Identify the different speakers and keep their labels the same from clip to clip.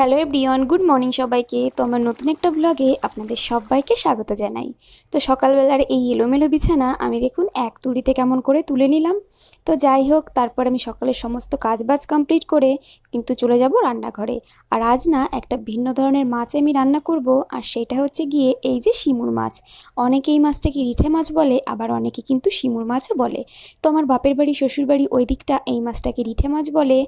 Speaker 1: Hello everyone good morning সবাইকে। তো আমার নতুন একটা ব্লগে আপনাদের সবাইকে স্বাগত জানাই। তো সকালবেলার এই এলোমেলো বিছানা আমি দেখুন এক তুড়িতে কেমন করে তুলে নিলাম। তো যাই হোক, তারপর আমি সকালের সমস্ত কাজবাজ কমপ্লিট করে কিন্তু চলে যাব রান্নাঘরে। আর আজ না একটা ভিন্ন ধরনের মাছ আমি রান্না করব, আর সেটা হচ্ছে গিয়ে এই যে শিমুর মাছ। অনেকে এই মাছটাকে রিঠে মাছ বলে, আবার অনেকে কিন্তু শিমুর মাছও বলে। তো আমার বাপের বাড়ি শ্বশুর বাড়ি ওই দিকটা এই মাছটাকে রিঠে মাছ বলে,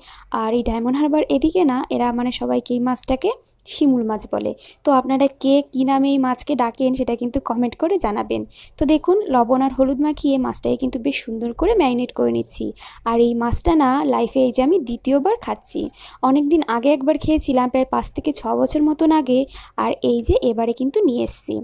Speaker 1: আর এই ডায়মন্ড হারবার এদিকে না, এরা মানে সবাইকে মাছটাকে শিমুল মাছ বলে। তো আপনারা কে কী নামে এই মাছকে ডাকেন সেটা কিন্তু কমেন্ট করে জানাবেন। তো দেখুন, লবণ আর হলুদ মাখিয়ে মাছটাকে কিন্তু বেশ সুন্দর করে ম্যারিনেট করে নিচ্ছি। আর এই মাছটা না লাইফে এই যে আমি দ্বিতীয়বার খাচ্ছি। অনেক দিন আগে একবার খেয়েছিলাম, প্রায় পাঁচ থেকে ছ বছর মতন আগে। আর এই যে এবারে কিন্তু নিয়ে এসছি।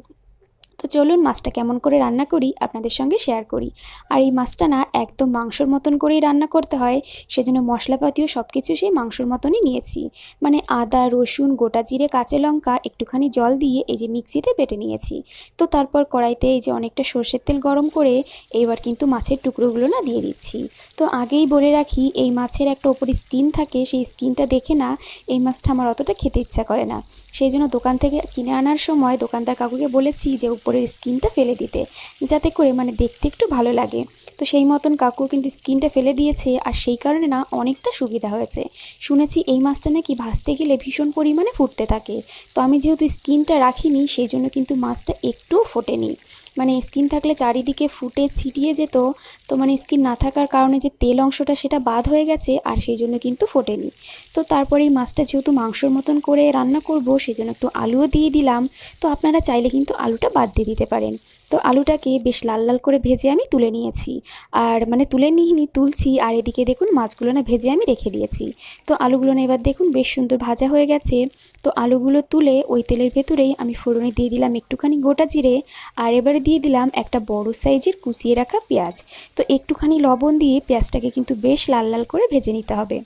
Speaker 1: তো চলুন মাছটা কেমন করে রান্না করি, আপনাদের সঙ্গে শেয়ার করি। আর এই মাছটা না একদম মাংসর মতন করেই রান্না করতে হয়, সেজন্য মশলাপাতিও সব কিছু সেই মাংসর মতনই নিয়েছি। মানে আদা, রসুন, গোটা জিরে, কাঁচা লঙ্কা একটুখানি জল দিয়ে এই যে মিক্সিতে বেটে নিয়েছি। তো তারপর কড়াইতে এই যে অনেকটা সর্ষের তেল গরম করে এইবার কিন্তু মাছের টুকরোগুলো না দিয়ে দিচ্ছি। তো আগেই বলে রাখি, এই মাছের একটা ওপরে স্কিন থাকে, সেই স্কিনটা দেখে না এই মাছটা আমার অতটা খেতে ইচ্ছা করে না। সেই জন্য দোকান থেকে কিনে আনার সময় দোকানদার কাকুকে বলেছি যে উপরের স্কিনটা ফেলে দিতে, যাতে করে মানে দেখতে একটু ভালো লাগে। তো সেই মতন কাকু কিন্তু স্কিনটা ফেলে দিয়েছে আর সেই কারণে না অনেকটা সুবিধা হয়েছে। শুনেছি এই মাছটা নাকি ভাসতে গেলে ভীষণ পরিমাণে ফুটতে থাকে। তো আমি যেহেতু স্কিনটা রাখিনি, সেই জন্য কিন্তু মাছটা একটুও ফোটেনি। মানে স্কিন থাকলে চারিদিকে ফুটে ছিটিয়ে যেত, তো মানে স্কিন না থাকার কারণে যে তেল অংশটা সেটা বাদ হয়ে গেছে আর সেই জন্য কিন্তু ফোটেনি। তো তারপরে এই মাছটা যেহেতু মাংসর মতন করে রান্না করব, সেই জন্য একটু আলুও দিয়ে দিলাম। তো আপনারা চাইলে কিন্তু আলুটা বাদ দিয়ে দিতে পারেন। তো আলুটাকে বেশ লাল লাল করে ভেজে আমি তুলে নিয়েছি। আর মানে তুলে নিইনি, তুলছি, আর এদিকে দেখুন মাছগুলো না ভেজে আমি রেখে দিয়েছি। তো আলুগুলো না এবার দেখুন বেশ সুন্দর ভাজা হয়ে গেছে। তো আলুগুলো তুলে ওই তেলের ভেতরেই আমি ফোড়নে দিয়ে দিলাম একটুখানি গোটা জিরে আর এবারে দিয়ে দিলাম একটা বড় সাইজের কুচিয়ে রাখা পেঁয়াজ। তো একটুখানি লবণ দিয়ে পেঁয়াজটাকে কিন্তু বেশ লাল লাল করে ভেজে নিতে হবে।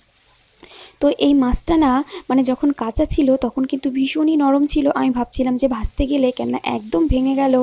Speaker 1: তো এই মাছটা না মানে যখন কাঁচা ছিল তখন কিন্তু ভীষণই নরম ছিল। আমি ভাবছিলাম যে ভাজতে গেলে কেননা একদম ভেঙে গেল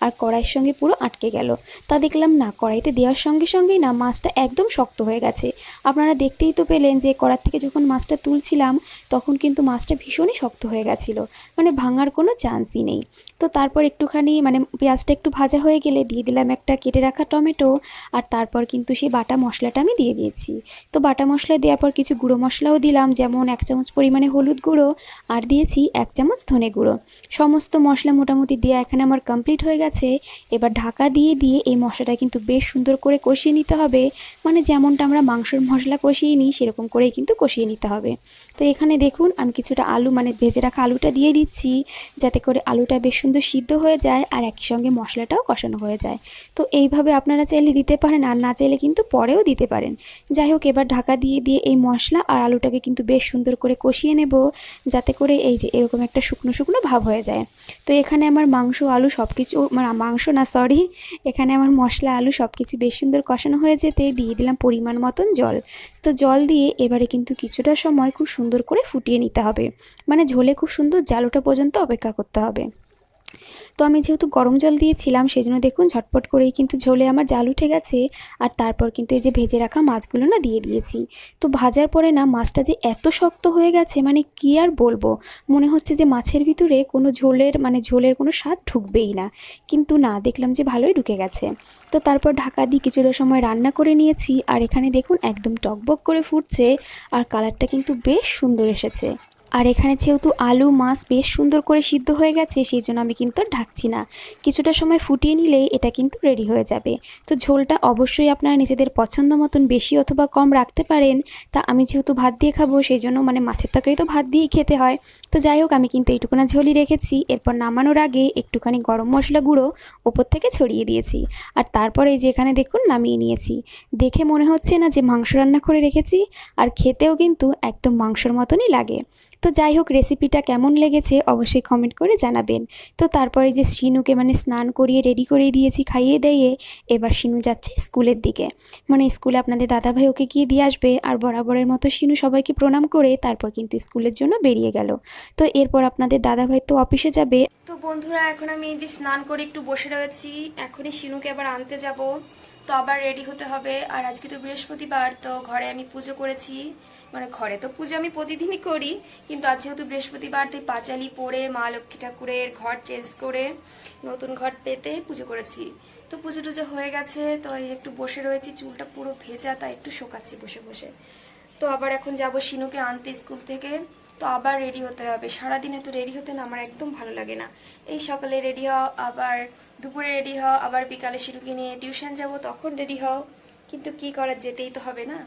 Speaker 1: আর কড়াইয়ের সঙ্গে পুরো আটকে গেল। তা দেখলাম না, কড়াইতে দেওয়ার সঙ্গে সঙ্গেই না মাছটা একদম শক্ত হয়ে গেছে। আপনারা দেখতেই তো পেলেন যে কড়ার থেকে যখন মাছটা তুলছিলাম তখন কিন্তু মাছটা ভীষণই শক্ত হয়ে গেছিল। মানে ভাঙার কোনো চান্সই নেই। তো তারপর একটুখানি মানে পেঁয়াজটা একটু ভাজা হয়ে গেলে দিয়ে দিলাম একটা কেটে রাখা টমেটো আর তারপর কিন্তু সেই বাটা মশলাটা আমি দিয়ে দিয়েছি। তো বাটা মশলা দেওয়ার পর কিছু গুঁড়ো মশলাও দিলাম যেমন এক চামচ পরিমাণে হলুদ গুঁড়ো আর দিয়েছি এক চামচ ধনে গুঁড়ো। সমস্ত মশলা মোটামুটি দেওয়া এখানে আমার কমপ্লিট হয়ে গেছে। এবার ঢাকা দিয়ে দিয়ে এই মশলাটা কিন্তু বেশ সুন্দর করে কষিয়ে নিতে হবে। মানে যেমনটা আমরা মাংসর মশলা কষিয়ে নিই, সেরকম করেই কিন্তু কষিয়ে নিতে হবে। তো এখানে দেখুন, আমি কিছুটা আলু মানে ভেজে রাখা আলুটা দিয়ে দিচ্ছি, যাতে করে আলুটা বেশ সুন্দর সিদ্ধ হয়ে যায় আর একই সঙ্গে মশলাটাও কষানো হয়ে যায়। তো এইভাবে আপনারা চাইলে দিতে পারেন, আর না চাইলে কিন্তু পরেও দিতে পারেন। যাই হোক, এবার ঢাকা দিয়ে দিয়ে এই মশলা আর আলুটাকে কিন্তু বেশ সুন্দর করে কষিয়ে নেব, যাতে করে এই যে এরকম একটা শুকনো শুকনো ভাব হয়ে যায়। তো এখানে আমার মাংস, আলু সব কিছু মানে মাংস না সরি এখানে আমার মশলা, আলু সব কিছু বেশ সুন্দর কষানো হয়ে যেতে দিয়ে দিলাম পরিমাণ মতন জল। তো জল দিয়ে এবারে কিন্তু কিছুটা সময় খুব সুন্দর করে ফুটিয়ে নিতে হবে। মানে ঝোলে খুব সুন্দর জালুটা পর্যন্ত অপেক্ষা করতে হবে। তো আমি যেহেতু গরম জল দিয়েছিলাম সেই জন্য দেখুন ঝটপট করেই কিন্তু ঝোলে আমার জাল উঠে গেছে। আর তারপর কিন্তু এই যে ভেজে রাখা মাছগুলো না দিয়ে দিয়েছি। তো ভাজার পরে না মাছটা যে এত শক্ত হয়ে গেছে মানে কি আর বলব? মনে হচ্ছে যে মাছের ভিতরে কোনো ঝোলের মানে ঝোলের কোনো স্বাদ ঢুকবেই না। কিন্তু না, দেখলাম যে ভালোই ঢুকে গেছে। তো তারপর ঢাকা দিয়ে কিছুটা সময় রান্না করে নিয়েছি। আর এখানে দেখুন একদম টকবক করে ফুটছে। আর কালারটা কিন্তু বেশ সুন্দর এসেছে। আর এখানে যেহেতু আলু, মাছ বেশ সুন্দর করে সিদ্ধ হয়ে গেছে, সেই জন্য আমি কিন্তু ঢাকছি না। কিছুটা সময় ফুটিয়ে নিলেই এটা কিন্তু রেডি হয়ে যাবে। তো ঝোলটা অবশ্যই আপনারা নিজেদের পছন্দ মতন বেশি অথবা কম রাখতে পারেন। তা আমি যেহেতু ভাত দিয়ে খাব, সেই জন্য মানে মাছের তরকারি তো ভাত দিয়েই খেতে হয়। তো যাই হোক, আমি কিন্তু এইটুকুনা ঝোলই রেখেছি। এরপর নামানোর আগে একটুখানি গরম মশলা গুঁড়ো ওপর থেকে ছড়িয়ে দিয়েছি। আর তারপরে এই যে এখানে দেখুন, নামিয়ে নিয়েছি। দেখে মনে হচ্ছে না যে মাংস রান্না করে রেখেছি, আর খেতেও কিন্তু একদম মাংসর মতনই লাগে। তো যাই হোক রেসিপিটা কেমন লেগেছে অবশ্যই কমেন্ট করে জানাবেন। তো তারপরে যে শিনুকে মানে স্নান করিয়ে রেডি করিয়ে দিয়েছি খাইয়ে দিয়ে, এবার শিনু যাচ্ছে স্কুলের দিকে। মানে স্কুলে আপনাদের দাদাভাই ওকে গিয়ে দিয়ে আসবে, আর বরাবরের মতো শিনু সবাইকে প্রণাম করে তারপর কিন্তু স্কুলের জন্য বেরিয়ে গেল। তো এরপর আপনাদের দাদাভাই তো অফিসে যাবে।
Speaker 2: তো বন্ধুরা, এখন আমি যে স্নান করে একটু বসে রয়েছি, এখনই শিনুকে আবার আনতে যাব। তো আবার রেডি হতে হবে, আর আজকে তো বৃহস্পতিবার, তো ঘরে আমি পুজো করেছি। মানে ঘরে তো পুজো আমি প্রতিদিনই করি, কিন্তু আজ যেহেতু বৃহস্পতিবার, তাই পাঁচালি পরে মা লক্ষ্মী ঠাকুরের ঘর চেঞ্জ করে নতুন ঘর পেতে পুজো করেছি। তো পুজো টুজো হয়ে গেছে, তো এই একটু বসে রয়েছি, চুলটা পুরো ভেজা, তাই একটু শোকাচ্ছি বসে বসে। তো আবার এখন যাব শিনুকে আনতে স্কুল থেকে, তো আবার রেডি হতে হবে। সারাদিনে তো রেডি হতে না আমার একদম ভালো লাগে না। এই সকালে রেডি হও, আবার দুপুরে রেডি হও, আবার বিকালে শিনুকে নিয়ে টিউশন যাব, তখন রেডি হও। কিন্তু কি করার যেতেই তো হবে না।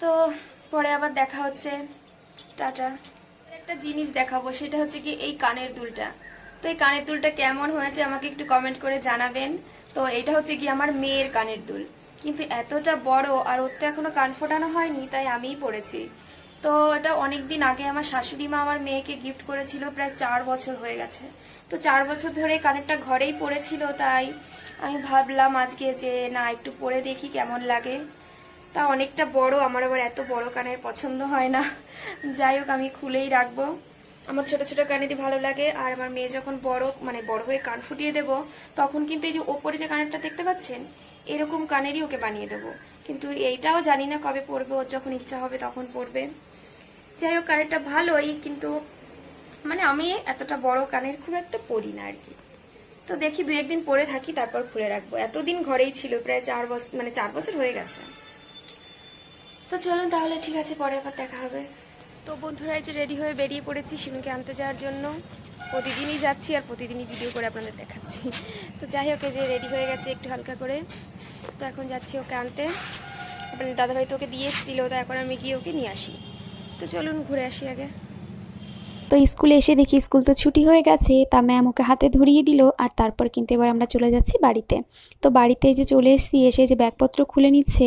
Speaker 2: তো পরে আবার দেখা হচ্ছে। টাটা। একটা জিনিস দেখাবো, সেটা হচ্ছে কি এই কানের দুলটা। তো এই কানের দুলটা কেমন হয়েছে আমাকে একটু কমেন্ট করে জানাবেন। তো এটা হচ্ছে কি আমার মেয়ের কানের দুল। কিন্তু এতটা বড় আর ওর তো এখনও কান ফোটানো হয়নি, তাই আমিই পড়েছি তো এটা অনেক দিন আগে আমার শাশুড়ি মা আমার মেয়েকে গিফট করেছিল, প্রায় চার বছর হয়ে গেছে। তো চার বছর ধরে কানেরটা ঘরেই পড়েছিল তাই আমি ভাবলাম আজকে যে না, একটু পরে দেখি কেমন লাগে। তা অনেকটা বড়, আমার আবার এত বড় কানের পছন্দ হয় না। যাই হোক, আমি খুলেই রাখব। আমার ছোট ছোট কানেরই ভালো লাগে, আর আমার মেয়ে যখন বড় মানে বড় হয়ে কান ফুটিয়ে দেব, তখন কিন্তু এই যে ওপরে যে কানেরটা দেখতে পাচ্ছেন, এরকম কানেরই ওকে বানিয়ে দেবো। কিন্তু এইটাও জানি না কবে পড়বে ওর যখন ইচ্ছা হবে তখন পড়বে যাই হোক, কানেরটা ভালোই, কিন্তু মানে আমি এতটা বড় কানের খুব একটা পড়ি না আর কি। তো দেখি দু একদিন পরে থাকি, তারপর খুলে রাখব। এতদিন ঘরেই ছিল, প্রায় চার বছর মানে চার বছর হয়ে গেছে। তো চলুন তাহলে, ঠিক আছে, পরে আবার দেখা হবে। তো বন্ধুরা, এই যে রেডি হয়ে বেরিয়ে পড়েছি শিনুকে আনতে যাওয়ার জন্য। প্রতিদিনই যাচ্ছি আর প্রতিদিনই ভিডিও করে আপনাদের দেখাচ্ছি। তো যাই হোক যে রেডি হয়ে গেছে একটু হালকা করে। তো এখন যাচ্ছি ওকে আনতে। আপনার দাদাভাই তো ওকে দিয়ে এসেছিল, তো এখন আমি গিয়ে ওকে নিয়ে আসি। তো চলুন, ঘুরে আসি আগে।
Speaker 1: তো স্কুলে এসে দেখি স্কুল তো ছুটি হয়ে গেছে তা ম্যাম ওকে হাতে ধরিয়ে দিল আর তারপর কিন্তু এবার আমরা চলে যাচ্ছি বাড়িতে। তো বাড়িতে যে চলে এসেছি এসে যে ব্যাগপত্র খুলে নিচ্ছে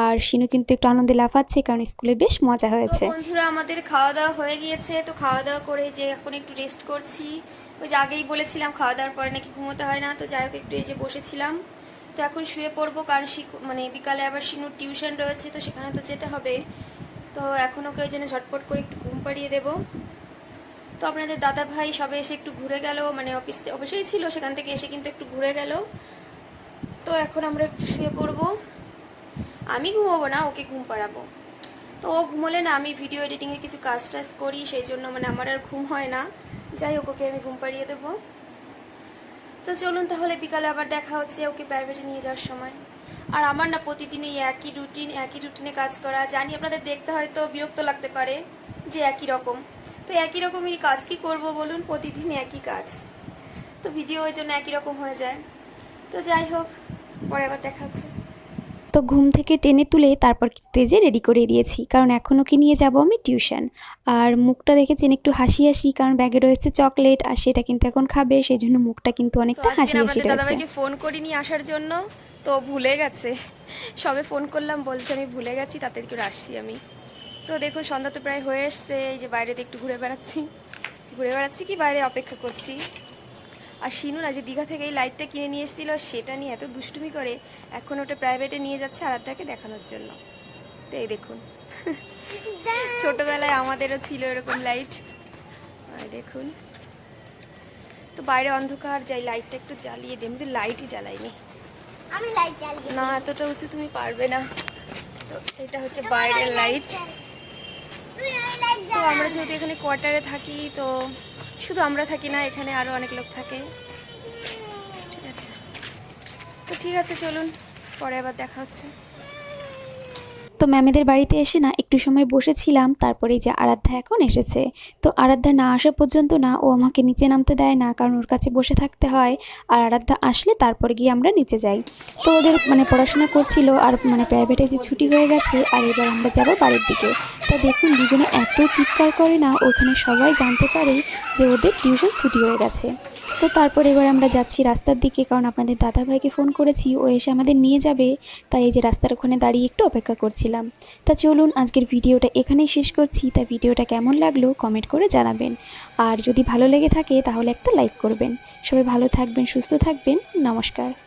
Speaker 1: আর শিনু কিন্তু একটু আনন্দে লাফাচ্ছে কারণ স্কুলে বেশ মজা হয়েছে।
Speaker 2: বন্ধুরা আমাদের খাওয়া দাওয়া হয়ে গিয়েছে তো খাওয়া দাওয়া করে যে এখন একটু রেস্ট করছি। ওই যে আগেই বলেছিলাম খাওয়া দাওয়ার পরে নাকি ঘুমোতে হয় না তো যাই হোক একটু এই যে বসেছিলাম। তো এখন শুয়ে পড়ব কারণ মানে বিকালে আবার শিনুর টিউশন রয়েছে তো সেখানে তো যেতে হবে। তো এখন ওকে ওই জন্য ঝটপট করে একটু ঘুম পাড়িয়ে দেবো। তো আপনাদের দাদা ভাই সবে এসে একটু ঘুরে গেল মানে অফিস অফিসেই ছিল, সেখান থেকে এসে কিন্তু একটু ঘুরে গেল। তো এখন আমরা একটু শুয়ে পড়ব। আমি ঘুমাবো না, ওকে ঘুম পাড়াবো। তো ও ঘুমোলে না, আমি ভিডিও এডিটিংয়ের কিছু কাজ টাজ করি, সেই জন্য মানে আমার আর ঘুম হয় না। যাই হোক, ওকে আমি ঘুম পাড়িয়ে দেবো। তো চলুন তাহলে, বিকালে আবার দেখা হচ্ছে ওকে প্রাইভেটে নিয়ে যাওয়ার সময়। আর আমার না প্রতিদিন এই একই রুটিন একই রুটিনে কাজ করা। জানি আপনাদের দেখতে হয়তো বিরক্ত লাগতে পারে যে একই রকম। তো একই রকমই কাজ কি করব বলুন? প্রতিদিন একই কাজ। তো ভিডিও ওই জন্য একই রকম হয়ে যায়। তো যাই হোক পরে আবার দেখা হচ্ছে।
Speaker 1: তো ঘুম থেকে টেনে তুলে তারপর তেজে রেডি করে দিয়েছি কারণ এখন ওকে নিয়ে যাব আমি? টিউশন আর মুখটা দেখেছেন একটু হাসি হাসি কারণ ব্যাগে রয়েছে চকলেট আর সেটা কিন্তু এখন খাবে সেই জন্য মুখটা কিন্তু অনেকটা হাসি হাসি
Speaker 2: দাদাভাইকে ফোন করিনি আসার জন্য তো ভুলে গেছে। সবে ফোন করলাম বলছে আমি ভুলে গেছি করে আসছি আমি। তো দেখুন সন্ধ্যা তো প্রায় হয়ে এসছে। এই যে বাইরেতে একটু ঘুরে বেড়াচ্ছি। ঘুরে বেড়াচ্ছি কি বাইরে অপেক্ষা করছি। আর শিনু না যে দীঘা থেকে এই লাইটটা কিনে নিয়ে এসেছিল সেটা নিয়ে এত দুষ্টুমি করে এখন ওটা প্রাইভেটে নিয়ে যাচ্ছে আরাধ্যাকে দেখানোর জন্য। তো এই দেখুন। ছোটবেলায় আমাদেরও ছিল এরকম লাইট দেখুন। তো বাইরে অন্ধকার যাই লাইটটা একটু জ্বালিয়ে দিই আমি তো লাইটই জ্বালাইনি।
Speaker 3: আমি লাইট জ্বালিয়ে
Speaker 2: না এতটা উঁচু তুমি পারবে না। তো এটা হচ্ছে বাইরের লাইট আমরা যেহেতু এখানে কোয়ার্টারে থাকি, তো শুধু আমরা থাকি না, এখানে আরও অনেক লোক থাকে। ঠিক আছে। তো ঠিক আছে, চলুন, পরে আবার দেখা হচ্ছে।
Speaker 1: তো ম্যামেদের বাড়িতে এসে না একটু সময় বসেছিলাম তারপরে এই যে আরাধ্যা এখন এসেছে। তো আরাধ্যা না আসা পর্যন্ত না ও আমাকে নিচে নামতে দেয় না, কারণ ওর কাছে বসে থাকতে হয়। আর আরাধ্যা আসলে তারপরে গিয়ে আমরা নিচে যাই। তো ওদের মানে পড়াশোনা করছিল আর মানে প্রাইভেটে যে ছুটি হয়ে গেছে, আর এবার আমরা যাব বাড়ির দিকে। তা দেখুন দুজনে এত চিৎকার করে না, ওখানে সবাই জানতে পারে যে ওদের টিউশন ছুটি হয়ে গেছে। তো তারপর এবার আমরা যাচ্ছি রাস্তার দিকে, কারণ আপনাদের দাদা ভাইকে ফোন করেছি। ও এসে আমাদের নিয়ে যাবে। তাই এই যে রাস্তার ওখানে দাঁড়িয়ে একটু অপেক্ষা করছিলাম। তা চলুন, আজকের ভিডিওটা এখানেই শেষ করছি। তা ভিডিওটা কেমন লাগল কমেন্ট করে জানাবেন। আর যদি ভালো লেগে থাকে, তাহলে একটা লাইক করবেন। সবাই ভালো থাকবেন, সুস্থ থাকবেন। নমস্কার।